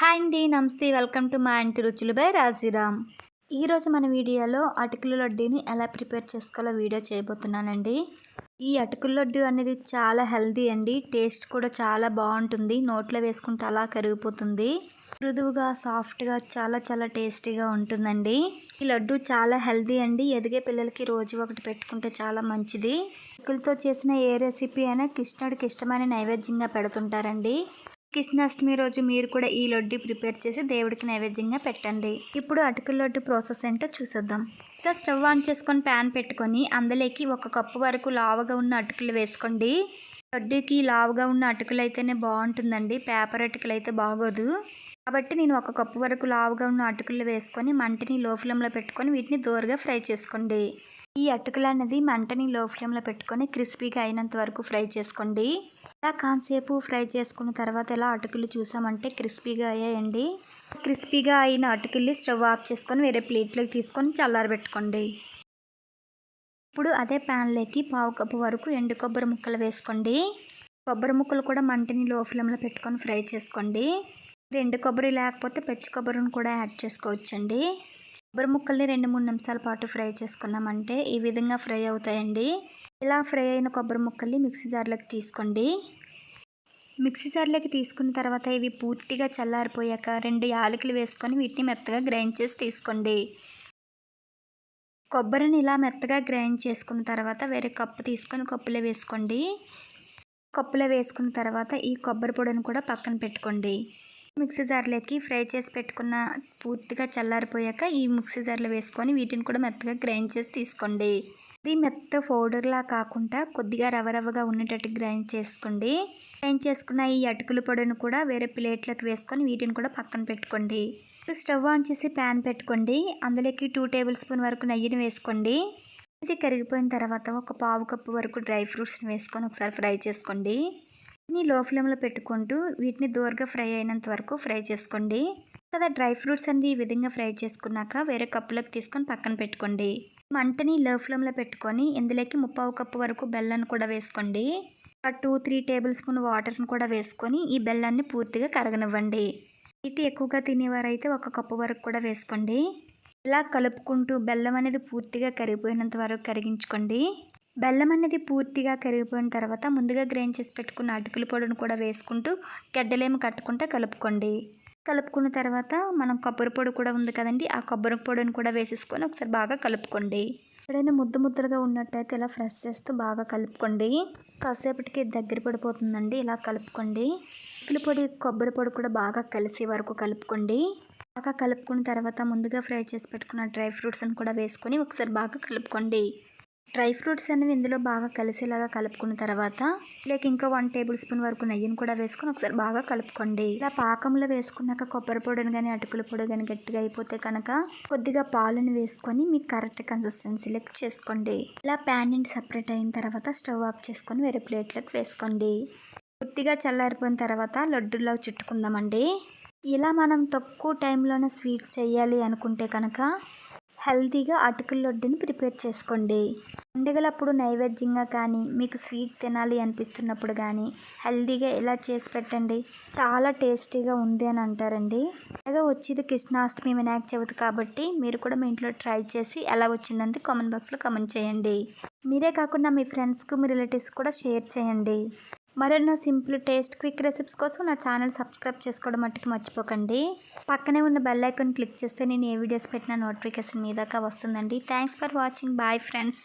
Hi అండి నమస్తే welcome to మా ఇంటి రుచులు బై రాజీరామ్. ఈరోజు మన వీడియోలో అటుకుల లడ్డూని ఎలా ప్రిపేర్ చేసుకోవాలో వీడియో చేయబోతున్నానండి. ఈ అటుకుల లడ్డు అనేది చాలా హెల్దీ అండి టేస్ట్ కూడా చాలా బాగుంటుంది నోట్లో వేసుకుంటే అలా కరిగిపోతుంది. మృదువుగా సాఫ్ట్గా చాలా చాలా టేస్టీగా ఉంటుందండి. ఈ లడ్డు చాలా హెల్దీ అండి ఎదిగే పిల్లలకి రోజు ఒకటి పెట్టుకుంటే చాలా మంచిది. అటుకులతో చేసిన ఏ రెసిపీ అయినా కృష్ణుడికి ఇష్టమైన నైవేద్యంగా పెడుతుంటారండి. కృష్ణాష్టమి రోజు మీరు కూడా ఈ లడ్డు ప్రిపేర్ చేసి దేవుడికి నైవేద్యంగా పెట్టండి. ఇప్పుడు అటుకుల లడ్డు ప్రాసెస్ ఏంటో చూసేద్దాం. ఇంకా స్టవ్ ఆన్ చేసుకొని ప్యాన్ పెట్టుకొని అందులోకి ఒక కప్పు వరకు లావుగా ఉన్న అటుకులు వేసుకోండి. లడ్డుకి లావుగా ఉన్న అటుకులు అయితేనే బాగుంటుందండి. పేపర్ అటుకులు అయితే బాగోదు. కాబట్టి నేను ఒక కప్పు వరకు లావుగా ఉన్న అటుకులు వేసుకొని మంటని లో ఫ్లేమ్లో పెట్టుకొని వీటిని దోరగా ఫ్రై చేసుకోండి. ఈ అటుకులు అనేది మంటని లో ఫ్లేమ్లో పెట్టుకొని క్రిస్పీగా అయినంత వరకు ఫ్రై చేసుకోండి. ఇలా కాసేపు ఫ్రై చేసుకున్న తర్వాత ఎలా అటుకులు చూసామంటే క్రిస్పీగా అయ్యాయండి. క్రిస్పీగా అయిన అటుకుల్ని స్టవ్ ఆఫ్ చేసుకొని వేరే ప్లేట్లోకి తీసుకొని చల్లారబెట్టుకోండి. ఇప్పుడు అదే ప్యాన్లోకి పావు కప్పు వరకు ఎండు కొబ్బరి ముక్కలు వేసుకోండి. కొబ్బరి ముక్కలు కూడా మంటని లో ఫ్లేమ్లో పెట్టుకొని ఫ్రై చేసుకోండి. రెండు కొబ్బరి లేకపోతే పచ్చి కొబ్బరిని కూడా యాడ్ చేసుకోవచ్చండి. కొబ్బరి ముక్కల్ని రెండు మూడు నిమిషాల పాటు ఫ్రై చేసుకున్నామంటే ఈ విధంగా ఫ్రై అవుతాయండి. ఇలా ఫ్రై అయిన కొబ్బరి ముక్కల్ని మిక్సీ జార్లోకి తీసుకోండి. మిక్సీ జార్లోకి తీసుకున్న తర్వాత ఇవి పూర్తిగా చల్లారిపోయాక రెండు యాలకులు వేసుకొని వీటిని మెత్తగా గ్రైండ్ చేసి తీసుకోండి. కొబ్బరిని ఇలా మెత్తగా గ్రైండ్ చేసుకున్న తర్వాత వేరే కప్పు తీసుకొని కప్పులో వేసుకోండి. కప్పులో వేసుకున్న తర్వాత ఈ కొబ్బరి పొడిని కూడా పక్కన పెట్టుకోండి. మిక్సీ జార్లోకి ఫ్రై చేసి పెట్టుకున్న పూర్తిగా చల్లారిపోయాక ఈ మిక్సీ జార్లో వేసుకొని వీటిని కూడా మెత్తగా గ్రైండ్ చేసి తీసుకోండి. ఇది మెత్త పౌడర్లా కాకుండా కొద్దిగా రవ ఉండేటట్టు గ్రైండ్ చేసుకోండి. గ్రైండ్ చేసుకున్న ఈ అటుకుల పొడిని కూడా వేరే ప్లేట్లోకి వేసుకొని వీటిని కూడా పక్కన పెట్టుకోండి. స్టవ్ ఆన్ చేసి ప్యాన్ పెట్టుకోండి. అందులోకి టూ టేబుల్ స్పూన్ వరకు నెయ్యిని వేసుకోండి. ఇది కరిగిపోయిన తర్వాత ఒక పావు కప్పు వరకు డ్రై ఫ్రూట్స్ని వేసుకొని ఒకసారి ఫ్రై చేసుకోండి. వీటిని లో ఫ్లేమ్లో పెట్టుకుంటూ వీటిని దూరగా ఫ్రై అయినంత వరకు ఫ్రై చేసుకోండి. కదా డ్రై ఫ్రూట్స్ అన్ని ఈ విధంగా ఫ్రై చేసుకున్నాక వేరే కప్పులోకి తీసుకొని పక్కన పెట్టుకోండి. మంటని లో ఫ్లేమ్లో పెట్టుకొని ఇందులోకి ముప్పావు కప్పు వరకు బెల్లాన్ని కూడా వేసుకోండి. టూ త్రీ టేబుల్ స్పూన్ వాటర్ని కూడా వేసుకొని ఈ బెల్లాన్ని పూర్తిగా కరగనివ్వండి. ఇటు ఎక్కువగా తినేవారైతే ఒక కప్పు వరకు కూడా వేసుకోండి. ఇలా కలుపుకుంటూ బెల్లం అనేది పూర్తిగా కరిగిపోయినంత వరకు కరిగించుకోండి. బెల్లం అనేది పూర్తిగా కరిగిపోయిన తర్వాత ముందుగా గ్రైండ్ చేసి పెట్టుకున్న అటుకుల పొడిని కూడా వేసుకుంటూ గడ్డలేమి కట్టుకుంటే కలుపుకోండి. కలుపుకున్న తర్వాత మనం కొబ్బరి పొడి కూడా ఉంది కదండి ఆ కొబ్బరి పొడిని కూడా వేసేసుకొని ఒకసారి బాగా కలుపుకోండి. ఎప్పుడైనా ముద్ద ముద్దలుగా ఉన్నట్టయితే ఇలా ఫ్రెష్ చేస్తూ బాగా కలుపుకోండి. కాసేపటికి దగ్గర పడిపోతుందండి ఇలా కలుపుకోండి. అటుకుల పొడి కొబ్బరి పొడి కూడా బాగా కలిసే వరకు కలుపుకోండి. బాగా కలుపుకున్న తర్వాత ముందుగా ఫ్రై చేసి పెట్టుకున్న డ్రై ఫ్రూట్స్ని కూడా వేసుకొని ఒకసారి బాగా కలుపుకోండి. డ్రై ఫ్రూట్స్ అనేవి ఇందులో బాగా కలిసేలాగా కలుపుకున్న తర్వాత లేక ఇంకా వన్ టేబుల్ స్పూన్ వరకు నెయ్యిని కూడా వేసుకొని ఒకసారి బాగా కలుపుకోండి. ఇలా పాకంలో వేసుకున్నాక కొబ్బరి పొడిని కానీ అటుకుల పొడి కానీ గట్టిగా అయిపోతే కనుక కొద్దిగా పాలను వేసుకొని మీకు కరెక్ట్ కన్సిస్టెన్సీ కన్సిస్టెన్సీలోకి చేసుకోండి. ఇలా ప్యాన్ నుండి సపరేట్ అయిన తర్వాత స్టవ్ ఆఫ్ చేసుకొని వేరే ప్లేట్లోకి వేసుకోండి. పూర్తిగా చల్లారిపోయిన తర్వాత లడ్డూలో చుట్టుకుందామండి. ఇలా మనం తక్కువ టైంలోనే స్వీట్ చేయాలి అనుకుంటే కనుక హెల్తీగా అటుకుల లడ్డుని ప్రిపేర్ చేసుకోండి. పండుగలప్పుడు నైవేద్యంగా కానీ మీకు స్వీట్ తినాలి అనిపిస్తున్నప్పుడు కానీ హెల్తీగా ఇలా చేసి పెట్టండి? చాలా టేస్టీగా ఉంది అని అంటారండి. అలాగే వచ్చేది కృష్ణాష్టమి వినాయక చవితి కాబట్టి మీరు కూడా మీ ఇంట్లో ట్రై చేసి ఎలా వచ్చిందంటే కామెంట్ బాక్స్లో కామెంట్ చేయండి. మీరే కాకుండా మీ ఫ్రెండ్స్కు మీ రిలేటివ్స్ కూడా షేర్ చేయండి. మరెన్నో సింపుల్ టేస్ట్ క్విక్ రెసిపీస్ కోసం నా ఛానల్ సబ్స్క్రైబ్ చేసుకోవడం మట్టుకు మర్చిపోకండి. పక్కనే ఉన్న బెల్ ఐకాన్ క్లిక్ చేస్తే నేను ఏ వీడియోస్ పెట్టినా నోటిఫికేషన్ మీ దాకా వస్తుందండి. Thanks for watching. Bye friends.